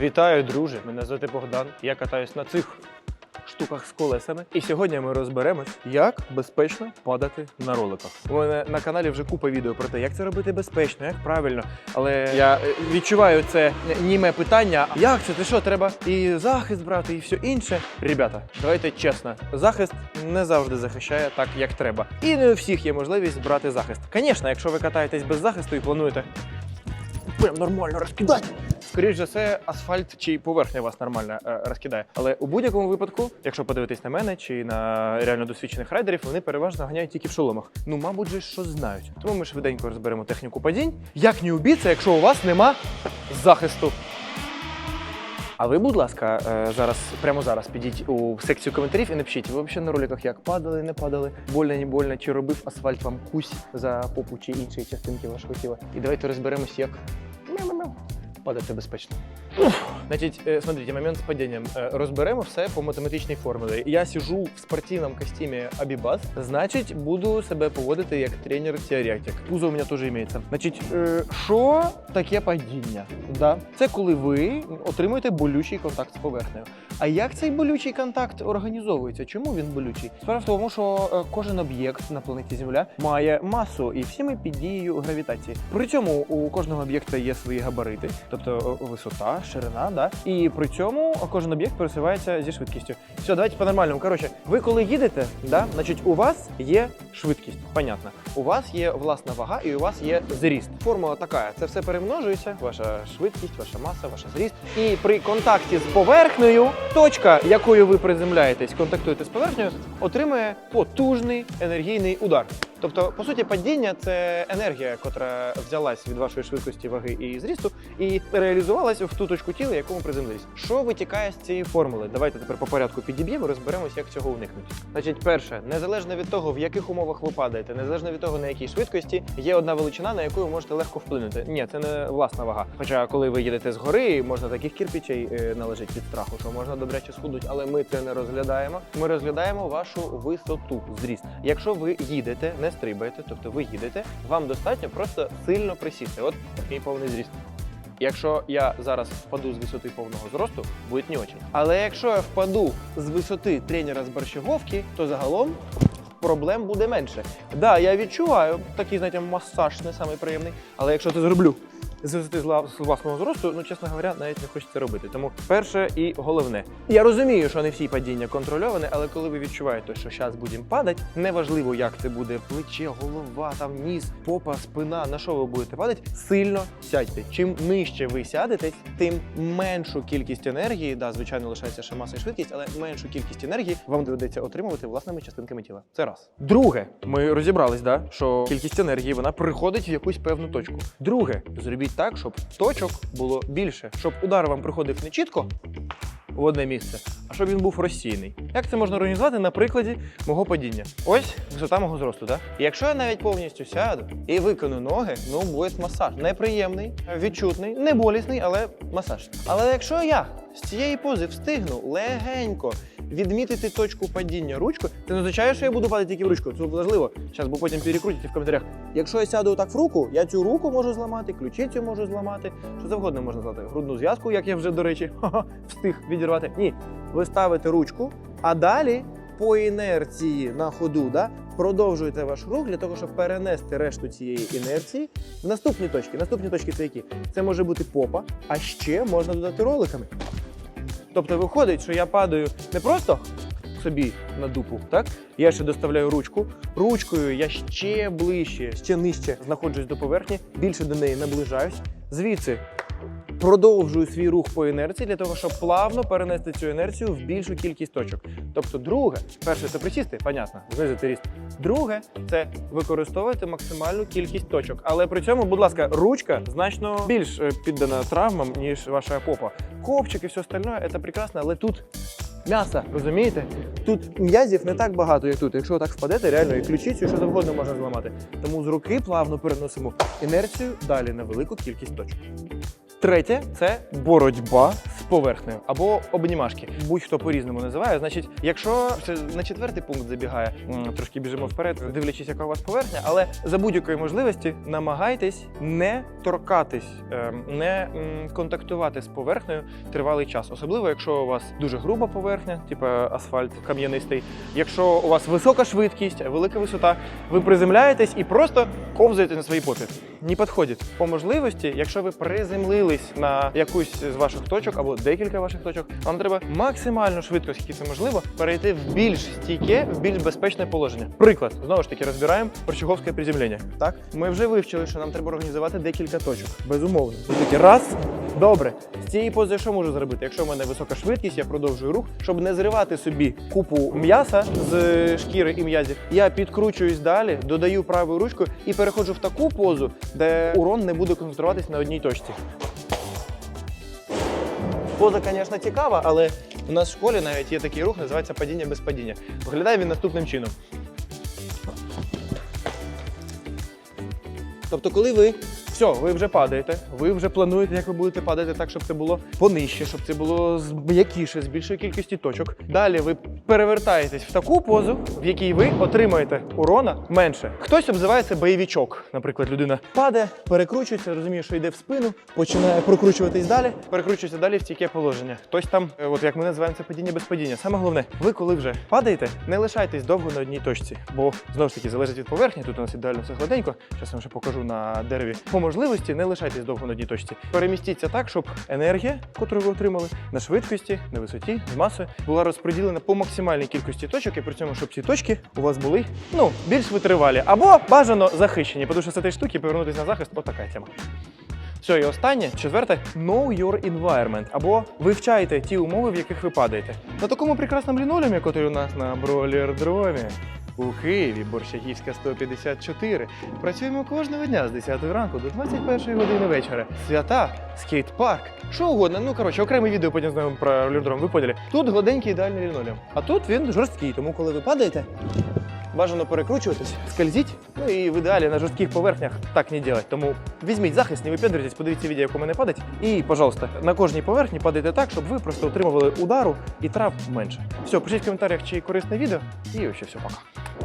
Вітаю, друже! Мене звати Богдан. Я катаюсь на цих штуках з колесами. І сьогодні ми розберемось, як безпечно падати на роликах. У мене на каналі вже купа відео про те, як це робити безпечно, як правильно. Але я е, відчуваю це німе питання. Як це? Ти що, треба і захист брати, і все інше. Ребята, давайте чесно, захист не завжди захищає так, як треба. І не у всіх є можливість брати захист. Звісно, якщо ви катаєтесь без захисту і плануєте прям нормально розкидати. Скоріше за все, асфальт чи поверхня вас нормально е, розкидає. Але у будь-якому випадку, якщо подивитись на мене чи на реально досвідчених райдерів, вони переважно ганяють тільки в шоломах. Ну, мабуть, же що знають. Тому ми швиденько розберемо техніку падінь. Як не убіться, якщо у вас нема захисту. А ви, будь ласка, е, зараз прямо зараз підіть у секцію коментарів і напишіть, ви взагалі на роликах як падали, не падали, больно, не больно, чи робив асфальт вам кусь за попу чи інші частинки вашого тіла. І давайте розберемось, як падати безпечно. Значить, е, смотрите, момент з падінням. Е, Розберемо все по математичній формулі. Я сижу в спортивному костюмі Абібас, значить, буду себе поводити як тренер-теоретик. Пузо у мене теж імеється. Значить, е, що таке падіння? Да? Це коли ви отримуєте болючий контакт з поверхнею. А як цей болючий контакт організовується? Чому він болючий? Справа в тому, що кожен об'єкт на планеті Земля має масу, і всі ми під дією гравітації. При цьому у кожного об'єкта є свої габарити, тобто висота, ширина, да? і при цьому кожен об'єкт пересувається зі швидкістю. Все, давайте по-нормальному. Коротше, ви коли їдете, да? значить у вас є швидкість, понятно. У вас є власна вага і у вас є зріст. Формула така: це все перемножується, ваша швидкість, ваша маса, ваша зріст. І при контакті з поверхнею, точка, якою ви приземляєтесь, контактуєте з поверхнею, отримує потужний енергійний удар. Тобто, по суті, падіння це енергія, котра взялась від вашої швидкості ваги і зрісту, і реалізувалась в ту точку тіла, якому приземлились. Що витікає з цієї формули? Давайте тепер по порядку підіб'ємо, розберемося, як цього уникнути. Значить, перше, незалежно від того, в яких умовах ви падаєте, незалежно від того, на якій швидкості, є одна величина, на яку ви можете легко вплинути. Ні, це не власна вага. Хоча, коли ви їдете з гори, можна таких кірпічей е, належить від страху, що можна добряче схудуть, але ми це не розглядаємо. Ми розглядаємо вашу висоту, зріст. Якщо ви їдете, не стрибаєте, тобто ви їдете, вам достатньо просто сильно присісти. От такий повний зріст. Якщо я зараз впаду з висоти повного зросту, буде не очень. Але якщо я впаду з висоти тренера з борщаговки, то загалом проблем буде менше. Да, я відчуваю такий, знаєте, масаж не самий приємний, але якщо це зроблю з висоти зла- з власного зросту, ну чесно говоря, навіть не хочеться робити. Тому перше і головне. Я розумію, що не всі падіння контрольовані, але коли ви відчуваєте, що зараз будемо падати, неважливо, як це буде плече, голова, там ніс, попа, спина, на що ви будете падати, сильно сядьте. Чим нижче ви сядете, тим меншу кількість енергії, да, звичайно, лишається ще маса і швидкість, але меншу кількість енергії вам доведеться отримувати власними частинками тіла. Це раз. Друге, ми розібрались, да, що кількість енергії вона приходить в якусь певну точку. Друге, зробіть так, щоб точок було більше, щоб удар вам приходив не чітко в одне місце, а щоб він був розсіяний. Як це можна організувати на прикладі мого падіння? Ось висота мого зросту? І якщо я навіть повністю сяду і виконую ноги, ну буде масаж. Неприємний, відчутний, не болісний, але масаж. Але якщо я з цієї пози встигну легенько відмітити точку падіння ручкою, це не означає, що я буду падати тільки в ручку. Це важливо. Зараз, бо потім перекрутите в коментарях. Якщо я сяду так в руку, я цю руку можу зламати, ключицю можу зламати, що завгодно можна зламати. Грудну зв'язку, як я вже, до речі, встиг відірвати. Ні, ви ставите ручку, а далі по інерції на ходу да, продовжуєте ваш рух для того, щоб перенести решту цієї інерції в наступні точки. Наступні точки це які? Це може бути попа, а ще можна додати роликами. Тобто виходить, що я падаю не просто собі на дупу, так? Я ще доставляю ручку. Ручкою я ще ближче, ще нижче знаходжусь до поверхні, більше до неї наближаюсь. Звідси продовжую свій рух по інерції для того, щоб плавно перенести цю інерцію в більшу кількість точок. Тобто, друге, перше це присісти, понятно, знизити ріст. Друге це використовувати максимальну кількість точок. Але при цьому, будь ласка, ручка значно більш е, піддана травмам, ніж ваша попа. Копчик і все остальне це прекрасно, але тут. М'яса, розумієте? Тут м'язів не так багато, як тут. Якщо так впадете, реально і ключицю, що завгодно можна зламати. Тому з руки плавно переносимо інерцію далі на велику кількість точок. Третє це боротьба поверхнею або обнімашки. Будь-хто по-різному називає. Значить, якщо це на четвертий пункт забігає, трошки біжимо вперед, дивлячись, яка у вас поверхня, але за будь-якої можливості намагайтесь не торкатись, ем, не контактувати з поверхнею тривалий час, особливо якщо у вас дуже груба поверхня, типу асфальт кам'янистий. Якщо у вас висока швидкість, велика висота, ви приземляєтесь і просто ковзаєте на своїй попі. Не підходить. По можливості, якщо ви приземлились на якусь з ваших точок або декілька ваших точок, вам треба максимально швидко, скільки це можливо, перейти в більш стійке, в більш безпечне положення. Приклад, знову ж таки, розбираємо прочуговське приземлення. Так, ми вже вивчили, що нам треба організувати декілька точок. Безумовно. Такі раз. Добре, з цієї пози що можу зробити? Якщо в мене висока швидкість, я продовжую рух, щоб не зривати собі купу м'яса з шкіри і м'язів. Я підкручуюсь далі, додаю правою ручкою і переходжу в таку позу, де урон не буде концентруватись на одній точці. Поза, звісно, цікава, але у нас в школі навіть є такий рух, називається падіння без падіння. Виглядає він наступним чином. Тобто, коли ви все, ви вже падаєте, ви вже плануєте, як ви будете падати так, щоб це було понижче, щоб це було м'якіше, з більшої кількості точок. Далі ви перевертаєтесь в таку позу, в якій ви отримаєте урона менше. Хтось обзиває це бойовичок. Наприклад, людина падає, перекручується, розуміє, що йде в спину, починає прокручуватись далі, перекручується далі в стійке положення. Хтось там, е, от як ми називаємо це падіння без падіння. Саме головне, ви коли вже падаєте, не лишайтесь довго на одній точці, бо знову ж таки залежить від поверхні. Тут у нас ідеально все гладенько. Вам ще покажу на дереві. Можливості не лишайтесь довго на одній точці. Перемістіться так, щоб енергія, яку ви отримали, на швидкості, на висоті, з масою, була розподілена по максимальній кількості точок, і при цьому, щоб ці точки у вас були ну більш витривалі або бажано захищені. Тому що з цієї штуки повернутися на захист отака тема. Все, і останнє, четверте, know your environment, або вивчайте ті умови, в яких ви падаєте. На такому прекрасному лінолеумі, який у нас на бролердромі, у Києві, Борщагівська 154. Працюємо кожного дня з 10 ранку до 21 години вечора. Свята, скейт-парк, що угодно. Ну коротше, окреме відео потім знаємо про льодром. Ви поняли. Тут гладенький ідеальний лінолеум. А тут він жорсткий, тому коли ви падаєте, бажано перекручуватись, скользіть. Ну і в ідеалі на жорстких поверхнях так не делать. Тому візьміть захист, не випендрюйтесь, подивіться відео, як у мене падать. І, пожалуйста, на кожній поверхні падайте так, щоб ви просто отримували удару і трав менше. Все, пишіть в коментарях, чи корисне відео, і ще все, пока.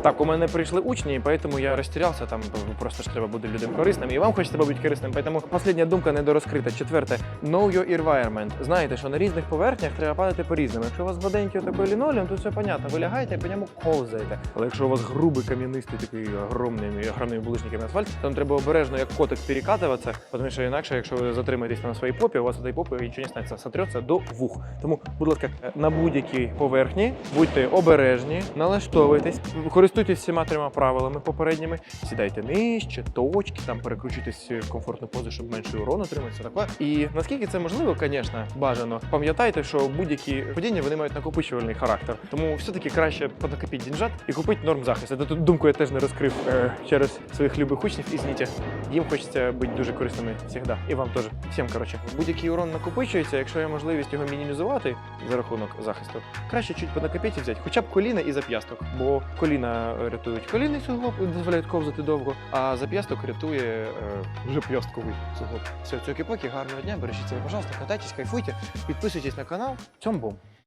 Так, у мене прийшли учні, і поэтому я розтірявся, там просто ж треба бути людям корисним, і вам хочеться бути корисним. Поэтому остання думка недорозкрита. Четверте, know your environment. Знаєте, що на різних поверхнях треба падати по-різному. Якщо у вас гладенький такий лінолеум, то все понятно. Ви лягаєте і по ньому ковзаєте. Але якщо у вас грубий кам'янистий такий огромний, огромними булыжниками асфальт, то вам треба обережно як котик перекатуватися, тому що інакше, якщо ви затримаєтесь на своїй попі, у вас цієї попі нічого не станеться, сотрется до вух. Тому, будь ласка, на будь-якій поверхні будьте обережні, налаштовуйтесь, користуйтесь всіма трьома правилами попередніми, сідайте нижче, точки, там перекручуйтесь в комфортну позу, щоб менше урону отримати, все таке. І наскільки це можливо, звісно, бажано. Пам'ятайте, що будь-які падіння вони мають накопичувальний характер. Тому все-таки краще понакопіть дінжат і купити норм захист. Эту думку я теж не розкрив е, через своїх любих учнів із ніті. Їм хочеться бути дуже корисними завжди. І вам теж. Всім коротше. Будь-який урон накопичується, якщо є можливість його мінімізувати за рахунок захисту, краще чуть понакопіть і взяти, хоча б коліна і зап'ясток, бо коліна е, рятують колінний суглоб, дозволяють ковзати довго, а зап'ясток рятує е, зап'ястковий суглоб. Все, цьоки-поки, гарного дня, бережіть себе, пожалуйста, катайтесь, кайфуйте, підписуйтесь на канал. Цьом бом.